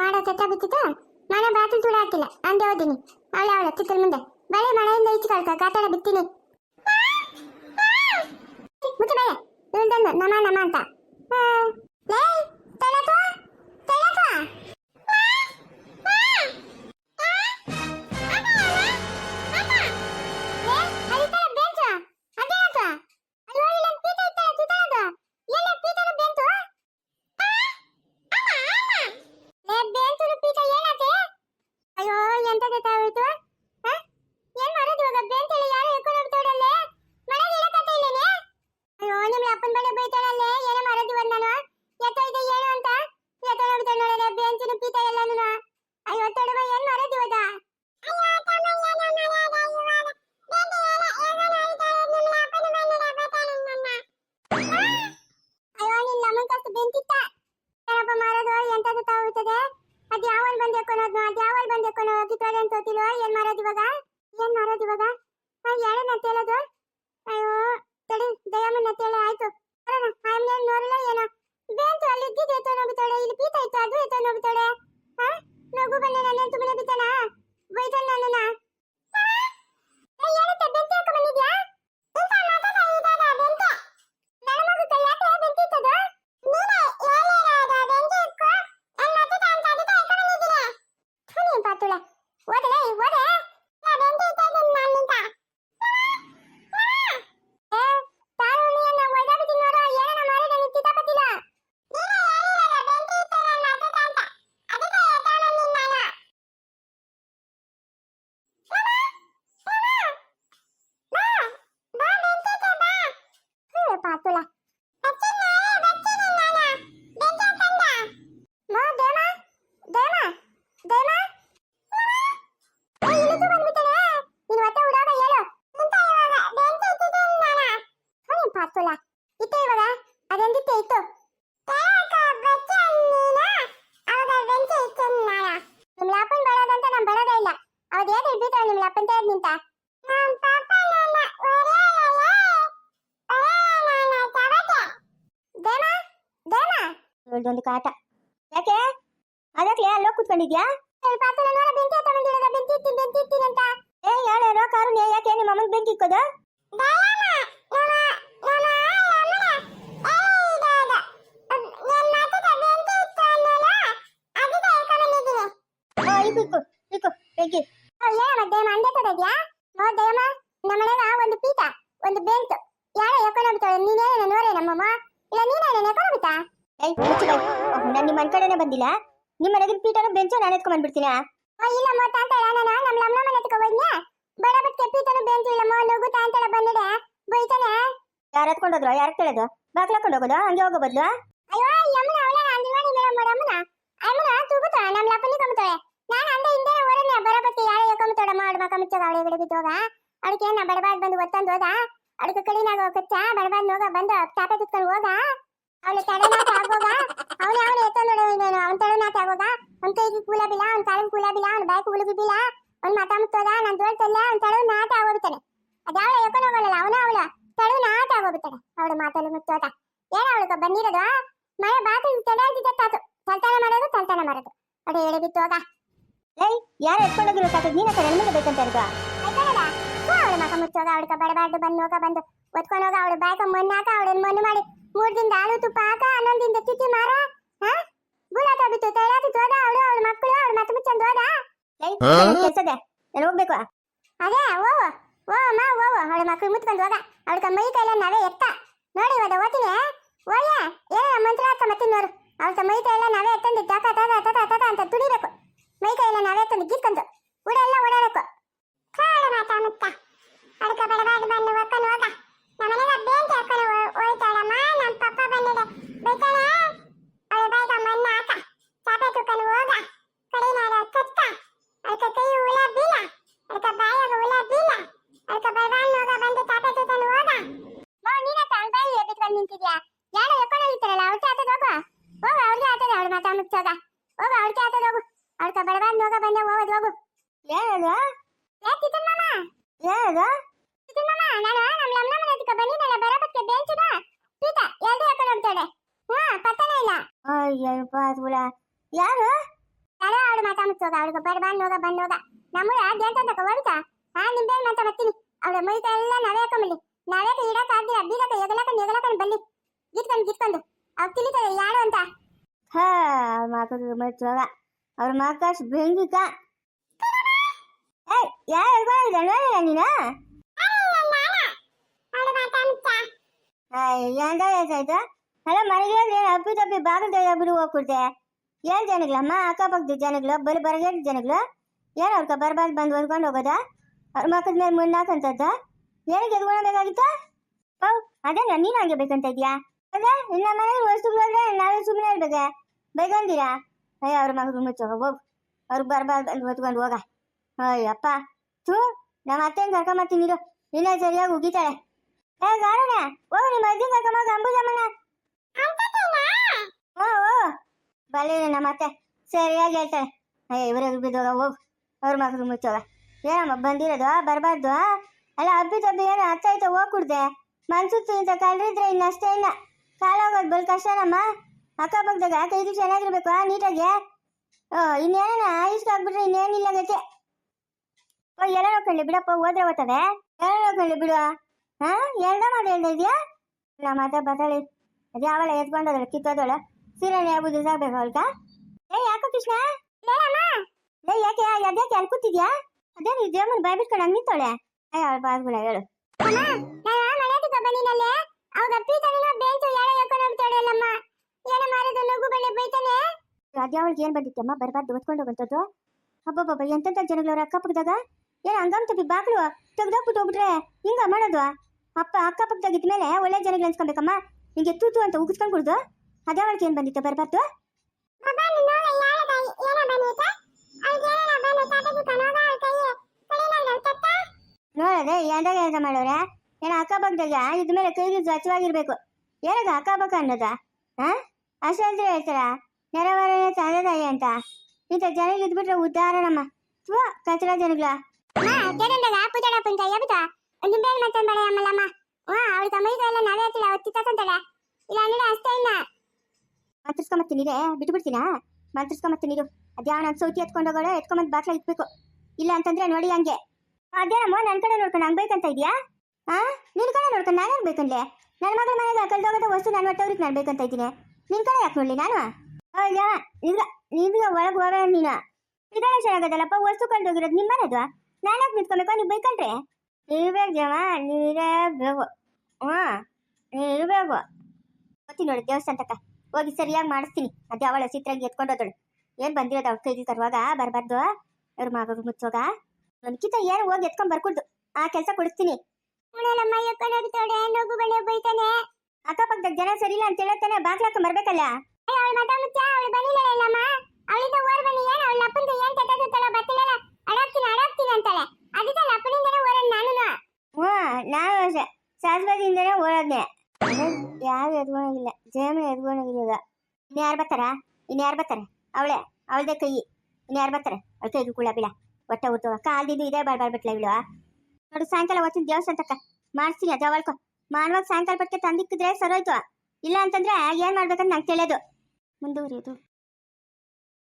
ಮಾಡೋ ಚಟ ಬಿತ್ತಿತ್ತು ಮನೆ ಬಾತಿಲ್ ತುಳ ಹಾಕಿಲ್ಲ. ಅಂದೆ ಹೋದಿನಿ ಅವಳೆ ಅವಳ ಚಿಕ್ಕಲ್ ಮುಂದೆ. ಬಳೆ ಮನೆಯಿಂದ ಈಚೆ ಕಳ್ಕ ಕಾತಾಡ ಬಿತ್ತೀನಿ. ಮುಚ್ಚ ಬಳೆ. ತಂದು ನಮ ನಮ ಅಂತ. ಲೇ, ತೆಳಕ. ಎಂತದ ತಾವಿತು ಏನ್ ಮಾಡೋದು ಇವಾಗ ಬೆಂಚ್ ಹೇಳಿ ಯಾರು ಎತ್ಕೊಂಡು ಹೋಗ್ತಾಡಲ್ಲೇ ಮನೆಗೆ ಇಳಕತ್ತೆ ಇಲ್ಲೇನೆ ಅಯ್ಯೋ ನಿಮ್ಮ ಅಪ್ಪನ ಬಳಿ ಬೈತಾಳಲ್ಲೇ ಏನೋ ಮಾಡೋದು ಇವಾಗ ನಾನು ಎತ್ತ ಇದೆ ಏನು ಅಂತ ಎತ್ತ ಹೋಗ್ತಾಳೆ ನೋಡಲೆ ಬೆಂಚಿನ ಪೀತ ಎಲ್ಲಾನು ಅಯ್ಯೋ ತಡುವ ಏನ್ ಮಾಡೋದು ಇವಾಗ ಅಯ್ಯೋ ನಿನ್ನ ನಮ್ಮನ್ ಕಷ್ಟ ಬೆಂಕಿತ್ತ ಏನಪ್ಪ ಮಾರೋದು ಎಂತದ ತಾವುತ್ತದೆ ಅದ್ ಯಾವಲ್ ಬಂದ್ ಎಕ್ಕೊನೋದ್ನು ಅದ್ ಯಾವಲ್ ಬಂದ್ ಎಕ್ಕೊನೋ ಕಿತ್ತೋಡೆ ಅಂತ ಗೊತ್ತಿಲ್ವ ಏನ್ ಮಾಡೋದು ಇವಾಗ ಏನ್ ಮಾಡೋದು ಇವಾಗ ಯಾರನ್ನ ತೇಳೋದು ಅಯ್ಯೋ ತಡಿ ದಯಮ್ಮನ್ನ ತೇಳ ಆಯ್ತು ಬರೋಣ ಆಮೇಲೆ ನೋಡಲ್ಲ ಏನೋ ಬೇಂತು ಅಲ್ಲಿ ಇದ್ದಿದ್ದು ಎತ್ತೋ ಹೋಗ್ತಾಳೆ ಇಲ್ಲಿ ಪೀತ ಇತ್ತು ಅದು ಎತ್ತೋ ಹೋಗ್ತಾಳೆ ಹಾ ನಗು ಬಂದೆ ನನ್ನ ತುಮನೆ ಬಿತ್ತನ ಬೈತಾನ ನನ್ನನ್ನ ಏ, ಏನಕ್ಕೆ ಬೆಂಕಿ ಹಾಕ ಬಂದಿದ್ಯಾ ಇಂಥ ಮಾತಾಡ ಇದಾದ ಬೆಂಕಿ ನನ್ನ ಮಗು ಕೈ ಯಾಕೆ ಬೆಂಕಿ ಇತ್ತದು ನೀನೇ ಹೇಳಿರೋದು ಬೆಂಕಿ ಇಕ್ಕು ನನ್ನ ಮತ್ತಿತ ಅಂತ ಅದಕ್ಕೆ ಹಾಕ ಬಂದಿದ್ದೀನಿ ನೀನ್ ಪಾತುಳ ಓದಲೇ ಓದೆ ನಾ ಬೆಂಕಿ ಇಟ್ಟದ್ದು ನನ್ನಿಂದ ಏ ತಾನು ನೀನ್ನ ಒಳಗಾಬಿದ್ದೀನಿ ನೋಡು ಏನನ ಮಾಡಿದ ನೀ ಕಿತಾಪತಿಲ್ಲ ನೀನೇ ಹೇಳಿರೋದು ಬೆಂಕಿ ಇತ್ತು ನನ್ನ ಮತ್ತಿತ ಅಂತ ಅದಕ್ಕೆ ಹಾಕ ಬಂದಿದ್ದೀನಿ ನಾನು ಪಾತುಳ ಪಾತುಳ ಇತ್ತು ಇವಾಗ ಅದೊಂದಿತ್ತೆ ಇತ್ತು ನಿಮ್ ಲಾಪನ್ ಬರೋದಂತ ನಾನ್ ಬರೋದೇ ಇಲ್ಲ ಅವದ್ ಏನ್ ಹಿಡ್ಬಿತಾವ ನಿಮ್ ನಿಂತ ಇವಳ್ದೊಂದು ಕಾಟ ಯಾಕೆ ಅದಕ್ಕೆ ಅಲ್ಲೋ ಕೂತ್ಕೊಂಡಿದ್ಯಾ ಏ ಯಾಳ್ಯಾರೋ ಕಾರುಣ್ಯ ಯಾಕೆ ನಿಮ್ಮ ಅಮ್ಮನ ಬೆಂಕಿ ಇಕ್ಕೋದು ಓ ಇಕ್ಕು ಓ ಇಕ್ಕು ನಮ್ಮನೆಗ ಒಂದು ಪೀಠ ಒಂದು ಬೆಂಚ್ ಯಾರ ಎಕೊಂಡೋಗ್ತಾಳೆ ನೀನೇನ ನೋರೇ ನಮ್ಮಮ್ಮ? ಇಲ್ಲ ನೀನೇನ ಎಕೊಂಡೋಗ್ತಾ ಏಯ್ ಮುಚ್ಚು ಬಾಯ್ ನಾನು ನಿಮ್ಮ ಕಡೆನೇ ಬಂದಿಲ್ಲ. ನಿಮ್ಮ ಮನೆಗೆ ಪೀಠನ ಬೆಂಚು ನಾನು ಎತ್ಕೊಂಡು ಬಂದ್ಬಿಡ್ತೀನಿ? ಇಲ್ಲ ಮೋ ತಾಂತಳ ನಾನು ನಮ್ಮ ಲಮ್ನ ಮನೆ ತಕ ಹೋದ್ನೆ? ಬಡ ಬಟ್ ಪೀಠನ ಬೆಂಚು ಇಲ್ಲ ಮೋ ನುಗ್ಗು ತಾಂತಳ ಬಂದಿದೆ. ಬೈತಾನೆ? ಯಾರು ಎತ್ಕೊಂಡೋದ್ರು? ಯಾರು ಕೇಳೋದು? ಬಾಕ್ಲ ಹಾಕೊಂಡು ಹೋಗೋದು? ಹಂಗೆ ಹೋಗೋ ಬದ್ಲು? ಅಯ್ಯೋ ಯಮ್ಮನ ಅವಳ ಅಂದಿವಾಣಿ ಮೇಡಮ್ ಮಾಡಮ್ಮನ ಅಮ್ಮನ? ತೂಗುತ್ತ? ನಮ್ಮ ಲಪ್ಪನಿ ಕಮ್ತಾಳೆ ನಾನು ಅಂದೆ ಹಿಂದೆ ಮುಚ್ಚಗ ಅವಳೆ ಗಡೆ ಬಿದ್ದೋಗ. ಅದಕ್ಕೆ ಏನ ಬಡಬಾದ್ ಬಂದು ಒತ್ತಂದು ಹೋದ. ಅದಕ್ಕೆ ಕಡಿನಾಗ ಕಚ್ಚ ಬಡಬಾದ್ ನೋಗ ಬಂದು ತಾಪೆ ಕುತ್ಕೊಂಡು ಹೋಗ. ಅವಳು ತಡನಾಟ ಆಗೋಗ. ಅವನೇ ಅವನೇ ಎತ್ತಂದು ನೀನು ಅವ್ನ ತಡನಾಟ ಆಗೋಗ. ಅವ್ನ ಕೈಗೆ ಕೂಲ ಬಿಲ್ಲ ಅವ್ನ ಕಾಲಿಗೆ ಕೂಲ ಬಿಲ್ಲ ಅವ್ನ ಬಾಯ್ಕು ಉಳುಗು ಬಿಲ್ಲ ಅವ್ನ ಮಾತಾ ಮುತ್ತೋದ ನನ್ನ ತೋಳ್ತಲ್ಲ ಅವ್ನ ತಡವು ನಾಟ ಆಗೋಗ್ಬಿಡ್ತಾನೆ ಅದ್ಯಾವ ಎಕ್ಕೊಂಡು ಹೋಗಲ್ಲ ಅವನ ಅವಳ? ತಡವು ನಾಟ ಆಗೋಗ್ಬಿಡ್ತಾನೆ ಅವಳು ಮಾತಲ್ಲಿ ಮುತ್ತೋದ ಏನ ಅವಳಿಗೆ, ಬಂದಿರೋದು? ಮಳೆ ಬಾತು ತಡಾಯ್ತಿದ್ದ ತಾತು. ತಲ್ತಾನ ಮಾಡೋದು ತಲ್ತಾನ ಮಾಡೋದು. ಅಡೆ ಎಡೆ ಬಿತ್ತು ಹೋಗ ಏಯ್ ಯಾರು ಎತ್ಕೊಂಡೋಗಿರೋ ಸಾಕು. ನೀನ ಕಡೆ ಮುಂದೆ ಬೇಕಂತ ಆಯ್ತಾಳಲ್ಲ ಅವಳು ಮಕ ಮುಚ್ಚೋಗ ಅವಳಿಗೆ ಬಡಬಾರ್ದು ಬಂದು ಹೋಗ ಬಂದು. ಒತ್ಕೊಂಡು ಹೋಗ ಅವಳು ಬಾಯ್ಕ ಮಣ್ಣು ಹಾಕ ಅವಳನ್ನ ಮಣ್ಣು ಮಾಡಿ. ಮೂರ್ ದಿನದ ಹಾಲು ತುಪ್ಪ ಹಾಕ ಹನ್ನೊಂದಿಂದ ತಿಥಿ ಮಾರ. ಹಾ? ಬುಲಾತ ಬಿತ್ತು ತೈಲಾತಿ ಹೋದ ಅವಳು ಅವಳ ಮಕ್ಕಳು ಅವಳು ಮತ್ತೆ ಮುಚ್ಚಂದು ಹೋದ? ಏಯ್ ಕೆಲ್ಸದೆ? ನಾನು ಹೋಗ್ಬೇಕು? ಅದೇ ಓ ಓ ಅಮ್ಮ ಓ ಅವಳ ಮಕ್ಕಳು ಮುತ್ಕೊಂಡು ಹೋಗ. ಅವಳಿಗೆ ಮೈ ಕೈಲ ನಾವೇ ಎತ್ತ. ನೋಡಿ ಇವಾಗ ಓದ್ತೀನಿ. ಓಯ ಏನೋ ಮಂತ್ರ ಹಾಕ ಮತ್ತೆ ನೋಡು ಅವಳ ಮೈ ಕೈಲ ನಾವೇ ಎತ್ತಂದು ತತ ತತ ತತ ತತ ಅಂತ ಮೈ ಕೈಲ ನಾವೇ ತಂದು ಗಿತ್ಕೊಂಡು ಉಡೆಲ್ಲ ಓಡಾಡಬೇಕು ಕಾಳು ಮಾತಾ ಮುತ್ತ. ಅದಕ್ಕೆ ಬಡಬಾರ್ದು ಬಂದು ಒಕ್ಕನ ಹೋಗ. ನಮ್ಮನೆಗೆ ಬೇಂತಿ ಹಾಕೊಂಡು ಹೋಯ್ತಾಳಮ್ಮ ನಮ್ಮ ಪಪ್ಪ ಬಂದಿದೆ. ಬೈತಾಳೆ? ಅವಳು ಬೈಕ ಮಣ್ಣ ಹಾಕ ಚಾಪೆ ತುಕ್ಕನು ಹೋಗ. ಕಡಿನಾದ ಕತ್ತ ಅದಕ್ಕೆ ಕೈ ಹುಳ ಬೀಳ. ಅದಕ್ಕೆ ಬಾಯಾಗ ಹುಳ ಬೀಳ. ಅದಕ್ಕೆ ಬಡಬಾರ್ದು ಹೋಗ, ಬಂದು ಚಾಪೆ ತುಕ್ಕನು ಹೋಗ. ಬಾ ನೀನ ತಾನ್ ಬಾಯಿ ಬಿಟ್ಕೊಂಡು ನಿಂತಿದ್ಯಾ? ಯಾರೋ ಎಕ್ಕೊಂಡು ಹೋಗಿತ್ತಾರಲ್ಲ ಅವ್ರಿಗೆ ಆತದ ಹೋಗ ಹೋಗ ಅವ್ರಿಗೆ ಆತದ, ಅವಳು ಮಾತಾ ಹೋಗ ಅವ್ರಿಗೆ ಆತದ ಹೋಗು. ಅವ್ರಿಗೆ ಬಡಬಾರ್ದು ಹೋಗ ಬಂದೆ ಹೋಗೋದು ಹೋಗು ಏನದು? ಏ ತಿತ್ತನ್ ಮಾಮ. ಏನದು? ತಿತ್ತನ್ ಮಾಮ ನಾನು ನಮ್ಮ ಲಮ್ನ ಮನೆ ಹತ್ರಕ್ಕೆ ಬಂದಿದ್ದಲ್ಲ ಬರೋಬಕ್ಕೆ ಬೆಂಚಿನ ಪೀತ ಎಲ್ರು ಹಾಕೊಂಡು ಹೋಗ್ತಾಳೆ. ಹಾ ಪತ್ತನೇ ಇಲ್ಲ. ಅಯ್ಯೋ ಸುಳ ಯಾರು? ಅವಳು ಮಾತಾ ಮುಚ್ಚೋಗ ಅವಳಿಗೆ ಹೋಗ ಬಂದ್ ಹೋಗ. ನಮ್ಮೂರ ದೇಂತಂದಕ ಹೋಗ್ತಾ ಹಾ ನಿಂಬೆ ಮಾತಾ ಬರ್ತೀನಿ. ಅವಳ ಮೈತ ಎಲ್ಲ ನಾವೇ ಹಾಕೊಂಬಲ್ಲಿ ನಾವೇ ಇಡಕ್ ಆಗಿಲ್ಲ ಬೀಳಕ ಎಗಲಕ ನೆಗಲಕ ಬನ್ನಿ. ಗಿಟ್ಕೊಂಡು ಗಿಟ್ಕೊಂಡು ಅವ್ರು ತಿಳಿತದೆ ಯಾರು ಅಂತ. ಹಾ ಮಾತು ಮೆಚ್ಚೋಗ. ಅವ್ರ ಮಕ್ಕ ಬೆಂಗಿಕ ಯಾರು ನೋಡಿಲ್ಲ ನೀನು? ಎಂದ ಆಯ್ತಾಯ್ತು ಅಲ್ಲ, ಮನೆಗೆ ಏನು ಅಪ್ಪಿ ತಪ್ಪಿ ಬಾಗಿಲು ಬಿಡು ಹೋಗ್ಬಿಡ್ತೆ ಏನ್ ಜನಗಳಮ್ಮ? ಅಕ್ಕಪಕ್ಕದ ಜನಗಳು? ಬರೀ ಬರಗೇಟ್ ಜನಗಳು? ಏನು ಅವ್ರ ಬರ್ಬಾರ್ದು ಬಂದು ಹೊಂದ್ಕೊಂಡು ಹೋಗೋದಾ? ಅವ್ರ ಮಕ್ಕದ ಮೇಲೆ ಮುನ್ನಾಕಂತದ್ದ ಏನಕ್ಕೆ ಎದ್ಕೊಳ್ಬೇಕಾಗಿತ್ತ ಓ ಅದೇ ನೀನು ಹಂಗೆ ಬೇಕಂತ ಇದೆಯಾ? ಅದೇ, ಇನ್ನ ಮನೇಲಿ ವಸ್ತುಗಳಂದ್ರೆ ನಾವೇ ಸುಮ್ಮನೆ ಇರ್ಬೇಕೆ ಬೇಕಂತೀರಾ ಅಯ್ಯ ಅವ್ರ ಮಗರು ಮುಚ್ಚ ಹೋಗು. ಅವ್ರಿಗೆ ಬರಬಾರ್ದು ಅಲ್ಲಿ ಹೊತ್ಕೊಂಡು ಹೋಗ. ಅಯ್ಯಪ್ಪ. ಥೂ, ನಮ್ಮ ಅತ್ತೆನ ಕರ್ಕೊಂಬತ್ತೀನಿ ಇದು ಇನ್ನೇ ಸರಿಯಾಗಿ ಉಗಿತಾಳೆ. ಏ ಗಾರಣ ಓ ನಿಮ್ಮ ಅಜ್ಜಿ ಕರ್ಕೊಂಬ ಅಂಬುಜಮ್ಮನ ಓ ಓ ಬಲ್ಲಿ ನಮ್ಮ ಅತ್ತೆ. ಸರಿಯಾಗಿ ಹೇಳ್ತಾಳೆ. ಅಯ್ಯ ಇವ್ರಿಗೆ ಬಿದ್ದೋಗ ಹೋಗು ಅವ್ರ ಮಗರು ಮುಚ್ಚೋಗ ಏನಮ್ಮ, ಬಂದಿರೋದು ಬರಬಾರ್ದು ಅಲ್ಲ, ಹಬ್ಬಿ ತಬ್ಬಿ ಏನು ಅತ್ತ ಆಯ್ತಾ ಹೋಗ್ ಕುಡ್ದೆ ಮನ್ಸುತ್ತು ಇಂಥ ಕಳ್ರಿದ್ರೆ ಇನ್ನಷ್ಟೇ ಇಲ್ಲ ಕಾಲ ಹೋಗೋದು ಬಲ್ ಕಷ್ಟನಮ್ಮ. ಅಕ್ಕಪಕ್ಕದಾಗ ಕೈದು ಚೆನ್ನಾಗಿರ್ಬೇಕು ನೀಟಾಗಿ? ಓ ಇನ್ನೇನ ಆಯುಷ್ಗೆ ಆಗ್ಬಿಟ್ರೆ ಇನ್ನೇನಿಲ್ಲ ಗತಿ. ಓ ಎಲ್ಲ ನೋಡ್ಕೊಳ್ಳಿ ಬಿಡಪ್ಪ ಹೋದ್ರೆ ಓದ್ತದೆ ಎಲ್ಲ ನೋಡ್ಕೊಳ್ಳಿ ಬಿಡು. ಹಾ ಎರಡ ಮಾತು ಹೇಳ್ತಾ ಇದೆಯಾ? ನಾ ಮಾತಾ ಬತಾಳಿ ಅದು ಅವಳ ಎತ್ಕೊಂಡದಳ ಕಿತ್ತೋದಳ. ಸೀರೆನೆ ಯಾವುದು ಸಾಕ್ಬೇಕು ಅವಳ್ಕ ಏ ಯಾಕೋ ಕೃಷ್ಣ? ಏ ಯಾಕೆ ಅದ್ಯಾಕೆ ಅಲ್ಲಿ ಕೂತಿದ್ಯಾ? ಅದೇ ನೀವು ದೇವಮ್ಮನ ಬಾಯ್ ಬಿಟ್ಕೊಂಡು ಹಂಗೆ ನಿಂತೋಳೆ ಏ ಅವಳ ಗುಣ ಹೇಳು. ಅಮ್ಮ ನಾನು ಮನೆಗೆ ಬಂದಿನಲ್ಲೇ? ಅವಾಗ ಪೀತನಿನ ಬೆಂಚು ಯಾರೋ ಯಾಕೊಂಡು ಹೋಗ್ತಾಳಲ್ಲಮ್ಮ ಏನ ಮಾರಿದ ನಗು ಬೆಳೆ ಬೈತಾನೆ? ಅದ್ಯಾವಳಿಗೆ ಏನ್ ಬಂದಿತ್ತಮ್ಮ ಬರ್ಬಾರ್ದು ಓದ್ಕೊಂಡು ಹೋಗಂತದ್ದು? ಅಬ್ಬಬ್ಬಬ್ಬ ಎಂತೆಂತ ಅವ್ರ ಅಕ್ಕಪಕ್ಕದಾಗ? ಏನ್ ಹಂಗಮ್ ತಪ್ಪಿ ಬಾಗ್ಲು ತೆಗ್ದಾಕ್ಬಿಟ್ಟು ಹೋಗ್ಬಿಟ್ರೆ ಹಿಂಗ ಮಾಡೋದು? ಅಪ್ಪ ಅಕ್ಕಪಕ್ಕದಾಗ ಇದ್ಮೇಲೆ ಒಳ್ಳೆ ಜನಗಳು ಅನ್ಸ್ಕೊಬೇಕಮ್ಮ? ನಿಂಗೆ ತೂತು ಅಂತ ಉಗಿಸ್ಕೊಂಡು ಕುಡ್ದು? ಅದ್ಯಾವಳಿಗೆ ಏನ್ ಬಂದಿತ್ತು? ಬರ್ಬಾರ್ದು? ನೋಡದೆ ಎಂದಾಗ ಕೆಲಸ ಮಾಡೋರೆ? ಏನ ಅಕ್ಕಪಕ್ಕದಾಗ ಇದ್ಮೇಲೆ ಕೈಗೆ ಸ್ವಚ್ಛವಾಗಿರ್ಬೇಕು ಏನಾಗ ಅಕ್ಕಪಕ್ಕ ಅನ್ನೋದ? ಹಾ? ಅಷ್ಟೇ ಹೇಳ್ತಾರ ನೆರವರನೆ ತಂದೆ ತಾಯಿ ಅಂತ. ಇಂಥ ಜನಗಳು ಇದ್ಬಿಟ್ರೆ ಉದಾಹರಣಮ್ಮ ತ್ವ ಥೂ ಕಚರ ಜನಗಳ ಅಮ್ಮ ಕೇಳಂದಾಗ ಪೂಜಾಡ ಪಂಚ ಯಬುತ ನಿಂಬೆ ಮತ್ತೆ ಬಳೆ ಅಮ್ಮಲಮ್ಮ ಹಾ ಅವಳ ತಮ್ಮಯ್ಯ ಎಲ್ಲ ನಾವೇ ಹತ್ತಿಲ್ಲ ಅವತ್ತು ತಿತ್ತಂತಾಳೆ ಇಲ್ಲ ಅಂದ್ರೆ ಅಷ್ಟೇ ಇಲ್ಲ ಮಂತ್ರಿಸ್ಕೊಂಬತ್ತೀನಿ ರೇ ಬಿಟ್ಬಿಡ್ತೀನಾ ಮಂತ್ರಿಸ್ಕೊಂಬತ್ತೀನಿ ಇರು. ಅದ್ಯಾವ ನನ್ನ ಸೌತಿ ಎತ್ಕೊಂಡೋಗೋಳೆ ಎತ್ಕೊಂಬಂದು ಬಾಕ್ಲ ಇಟ್ಬೇಕು. ಇಲ್ಲ ಅಂತಂದ್ರೆ ನೋಡಿ ಹಂಗೆ. ಅದೇನಮ್ಮ ನನ್ನ ಕಡೆ ನೋಡ್ಕೊಂಡು ಹಂಗೆ ಬೇಕಂತ ಇದೆಯಾ? ಹಾ ನಿನ್ ಕಡೆ ನೋಡ್ಕೊಂಡು ನಾನು ಬೇಕಂದ್ರೆ ನನ್ನ ಮಗಳ ಮನೆಗೆ ಕಳ್ದೋಗೋದ ವಸ್ತು ನಾನು ಹೊಟ್ಟವ್ರಿಗೆ ನಾನು ಬೇಕಂತ ಇದ್ದೀನಿ. ನಿನ್ ಕಡೆ ಯಾಕೆ ನೋಡ್ಲಿ ನಾನು? ನೀವೀಗ ಒಳಗೆ ಹೋಗ ನೀನು. ಇದೆಲ್ಲ ಚೆನ್ನಾಗದಲ್ಲಪ್ಪ ವಸ್ತು ಕಳ್ದೋಗಿರೋದು ನಿಮ್ಮ ಮನೆದ್ವಾ ನಾನು ಯಾಕೆ ನಿಂತ್ಕೊಬೇಕು? ನೀವು ಬೈಕಂಡ್ರೆ? ನೀವೇ ಜಮ ನೀರಬೇಕು ಹ್ಞೂ ನೀರ್ಬೇಕು ಗೊತ್ತೀನಿ ನೋಡಿ ದೇವಸ್ಥಾನ ಹೋಗಿ ಸರಿಯಾಗಿ ಮಾಡಿಸ್ತೀನಿ. ಅದೇ ಅವಳ ಚಿತ್ರಾಗಿ ಎತ್ಕೊಂಡೋದಳು ಏನ್ ಬಂದಿರೋದು ಅವ್ಳ ಕೈಗೆ ತರುವಾಗ? ಬರಬಾರ್ದು. ಅವ್ರ ಮಗಳು ಮುಚ್ಚೋಗ? ನನ್ಕಿತ ಏನು ಹೋಗಿ ಎತ್ಕೊಂಡ್ ಬರ್ಕೊಡ್ದು? ಆ ಕೆಲಸ ಕೊಡಿಸ್ತೀನಿ. ನಗು ಬಳ್ಳಿ ಬೈತಾನೆ. ಅಕ್ಕಪಕ್ಕದಾಗ ಜನ ಸರಿ ಇಲ್ಲ ಅಂತ ಹೇಳತ್ತಾನೆ ಬಾಗ್ಲಾಕ ಬರ್ಬೇಕಲ್ಲ ಅವಳ ಮತ ಮುಚ್ಚ ಅವಳು ಬನ್ನಿಲ್ಲಮ್ಮ ಅವಳಿಂದ ಓರ್ ಬನ್ನಿ ಏನು ಅವಳ ಅಪ್ಪಂದು ಏನ್ ತೆಗೆದುತ್ತಲ್ಲ ಬರ್ತಿಲ್ಲ ಅಡಾಕ್ತೀನಿ ಅಡಾಕ್ತೀನಿ ಅಂತಾಳೆ. ಅದಕ್ಕೆ ಅಪ್ಪನಿಂದನೇ ಓರನ್ ನಾನು ಹ್ಞೂ ನಾನು ಅಷ್ಟೇ ಶಾಶ್ವತಿಯಿಂದನೇ ಓಡೋದ್ನೆ ಯಾರು ಬರ್ತಾರ? ಇನ್ಯಾರು ಬರ್ತಾರೆ? ಅವಳೆ ಅವಳದೇ ಕೈ. ಇನ್ಯಾರು ಬರ್ತಾರೆ? ಅವಳ ಕೈಗೂ ಬಿಡ ಹೊಟ್ಟೆ ಊಟ ಕಾಲ್ದಿದ್ದು ಇದೇ ಬಾಳ್ಬಾರ್ಬಿಟ್ಲ ಬಿಡುವ ನೋಡು ಸಾಯಂಕಾಲ ಓದ್ತೀನಿ ದೇವಸ್ಥಾನ ತಕ್ಕ ಮಾಡಿಸ್ತೀನಿ ಅದ ಮಾಡುವಾಗ ಸಾಯಂಕಾಲ ಪಟ್ಟಿಗೆ ತಂದಿಕ್ಕಿದ್ರೆ ಸರೋಯ್ತು. ಇಲ್ಲ ಅಂತಂದ್ರೆ ಏನ್ ಮಾಡ್ಬೇಕಂತ ನಂಗೆ ತಿಳಿಯೋದು. ಮುಂದುವರಿಯೋದು.